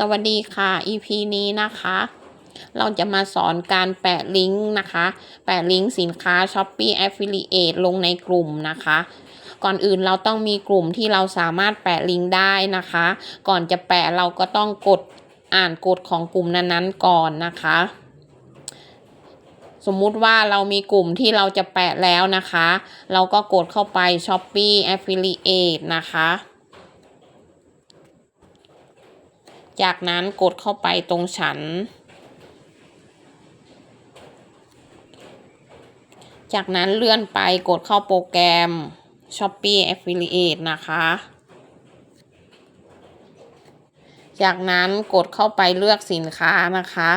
สวัสดีค่ะ EP นี้นะคะ เราจะมาสอนการแปะลิงก์นะคะ แปะลิงก์สินค้า Shopee Affiliate ลงในกลุ่มนะคะ ก่อนอื่นเราต้องมีกลุ่มที่เราสามารถแปะลิงก์ได้นะคะ ก่อนจะแปะเราก็ต้องกดอ่านกฎของกลุ่มนั้นๆก่อนนะคะ สมมุติว่าเรามีกลุ่มที่เราจะแปะแล้วนะคะ เราก็กดเข้าไป Shopee Affiliate นะคะ จากนั้นกดเข้าไปตรงฉัน จากนั้นเลื่อนไปกดเข้าโปรแกรม Shopee Affiliate นะคะ จากนั้นกดเข้าไปเลือกสินค้านะคะ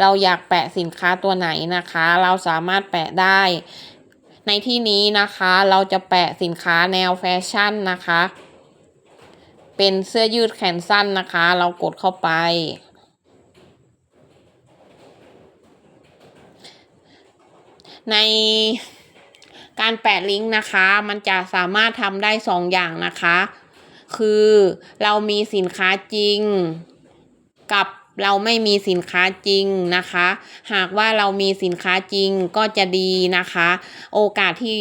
เราอยากแปะสินค้าตัวไหนนะคะ เราสามารถแปะได้ ในที่นี้นะคะเราจะแปะสินค้าแนวแฟชั่นนะคะ เป็นเสื้อยืดแขนสั้นนะคะ เรากดเข้าไป ในการแปะลิงก์นะคะ มันจะสามารถทำได้สองอย่างนะคะ คือเรามีสินค้าจริงกับเราไม่มีสินค้าจริงนะคะ หากว่าเรามีสินค้าจริงก็จะดีนะคะ โอกาสที่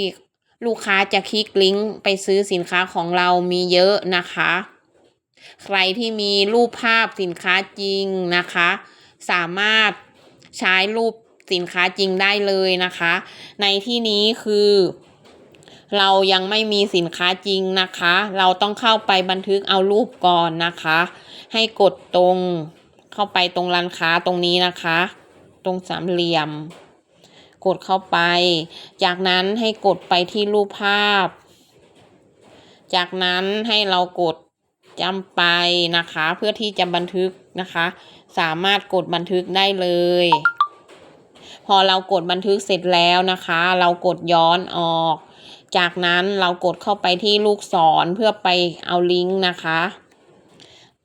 ลูกค้าจะคลิกลิงก์ไปซื้อสินค้าของเรามีเยอะนะคะ ใครที่มีรูปภาพสินค้าจริงนะคะ สามารถใช้รูปสินค้าจริงได้เลยนะคะ ในที่นี้คือ เรายังไม่มีสินค้าจริงนะคะ เราต้องเข้าไปบันทึกเอารูปก่อนนะคะ ให้กดตรงเข้าไปตรงร้านค้าตรงนี้นะคะ ตรงสามเหลี่ยม กดเข้าไป จากนั้นให้กดไปที่รูปภาพ จากนั้นให้เรากด จำไปนะคะ เพื่อที่จะบันทึกนะคะ สามารถกดบันทึกได้เลย พอเรากดบันทึกเสร็จแล้วนะคะ เรากดย้อนออก จากนั้นเรากดเข้าไปที่ลูกศรเพื่อไปเอาลิงก์นะคะ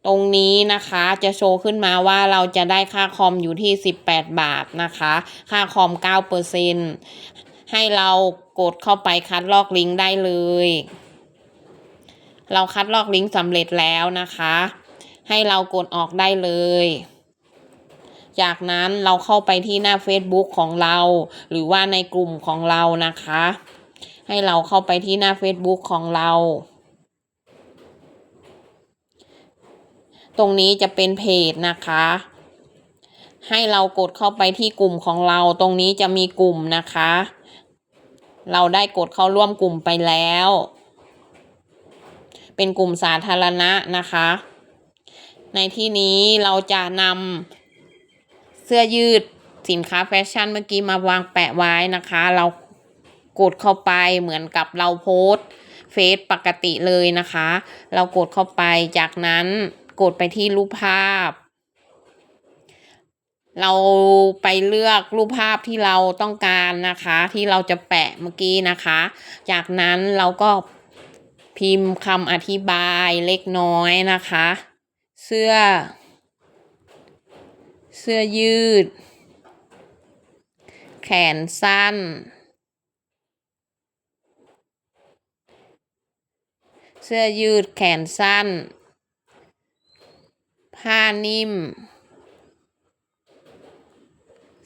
ตรงนี้นะคะจะโชว์ขึ้นมาว่าเราจะได้ค่าคอมอยู่ที่ 18 บาทนะคะ ค่าคอม 9%ให้เรากดเข้าไปคัดลอกลิงก์ได้เลย เราคัดลอกลิงก์สำเร็จแล้วนะคะ ให้เรากดออกได้เลย จากนั้นเราเข้าไปที่หน้า Facebook ของเรา หรือว่าในกลุ่มของเรานะคะ ให้เราเข้าไปที่หน้า Facebook ของเราตรงนี้จะเป็นเพจนะคะ ให้เรากดเข้าไปที่กลุ่มของเรา ตรงนี้จะมีกลุ่มนะคะ เราได้กดเข้าร่วมกลุ่มไปแล้ว เป็นกลุ่มสาธารณะนะคะ ในที่นี้เราจะนำเสื้อยืดสินค้าแฟชั่นเมื่อกี้มาวางแปะไว้นะคะ เรากดเข้าไปเหมือนกับเราโพสเฟซปกติเลยนะคะ เรากดเข้าไปจากนั้นกดไปที่รูปภาพ เราไปเลือกรูปภาพที่เราต้องการนะคะ ที่เราจะแปะเมื่อกี้นะคะ จากนั้นเราก็ พิมพ์คำอธิบายเล็กน้อยนะคะ เสื้อ เสื้อยืด แขนสั้น เสื้อยืดแขนสั้น ผ้านิ่ม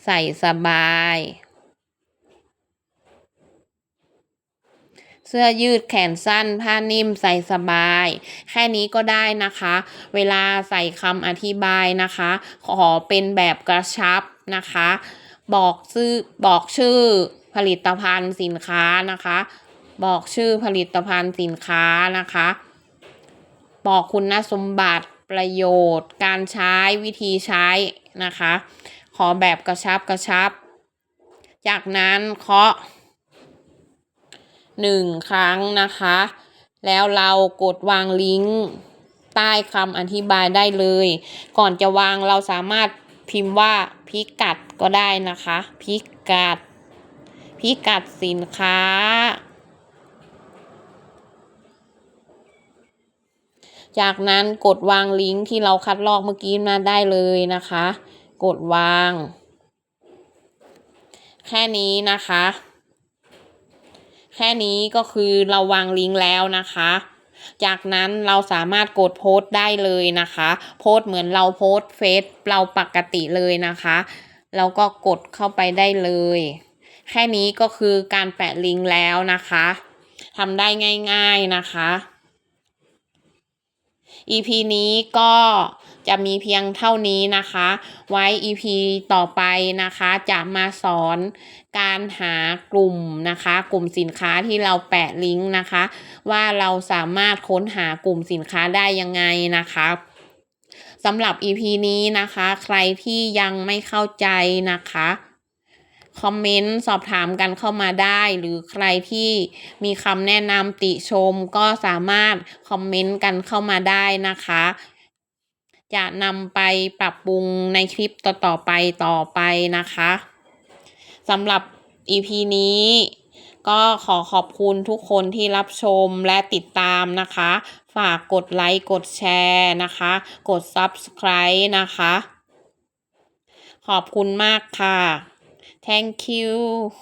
ใส่สบาย เสื้อยืดแขนสั้น ผ้านิ่มใส่สบาย แค่นี้ก็ได้นะคะ เวลาใส่คำอธิบายนะคะ ขอเป็นแบบกระชับนะคะ บอกชื่อบอกชื่อผลิตภัณฑ์สินค้านะคะ บอกชื่อผลิตภัณฑ์สินค้านะคะ บอกคุณสมบัติประโยชน์ การใช้วิธีใช้นะคะ ขอแบบกระชับกระชับ จากนั้นเคาะ หนึ่งครั้งนะคะ แล้วเรากดวางลิงก์ใต้คำอธิบายได้เลย ก่อนจะวางเราสามารถพิมพ์ว่าพิกัดก็ได้นะคะ พิกัด พิกัดสินค้า จากนั้นกดวางลิงก์ที่เราคัดลอกเมื่อกี้มาได้เลยนะคะ กดวาง แค่นี้นะคะ แค่นี้ก็คือเราวางลิงก์แล้วนะคะ จากนั้นเราสามารถกดโพสต์ได้เลยนะคะ โพสต์เหมือนเราโพสต์เฟซเราปกติเลยนะคะแล้วก็กดเข้าไปได้เลย แค่นี้ก็คือการแปะลิงก์แล้วนะคะทำได้ง่าย ๆนะคะ EP นี้ก็จะมีเพียงเท่านี้นะคะ ไว้ EP ต่อไปนะคะ จะมาสอนการหากลุ่มนะคะ กลุ่มสินค้าที่เราแปะลิงก์นะคะ ว่าเราสามารถค้นหากลุ่มสินค้าได้ยังไงนะคะสำหรับ EP นี้นะคะ ใครที่ยังไม่เข้าใจนะคะ คอมเมนต์สอบถามกันเข้ามาได้ หรือใครที่มีคำแนะนำติชมก็สามารถคอมเมนต์กันเข้ามาได้นะคะ จะนำไปปรับปรุงในคลิปต่อๆไปต่อไปนะคะสำหรับ EP นี้ก็ขอขอบคุณทุกคนที่รับชมและติดตามนะคะ ฝากกดไลค์ กดแชร์นะคะ กด Subscribe นะคะ ขอบคุณมากค่ะ thank you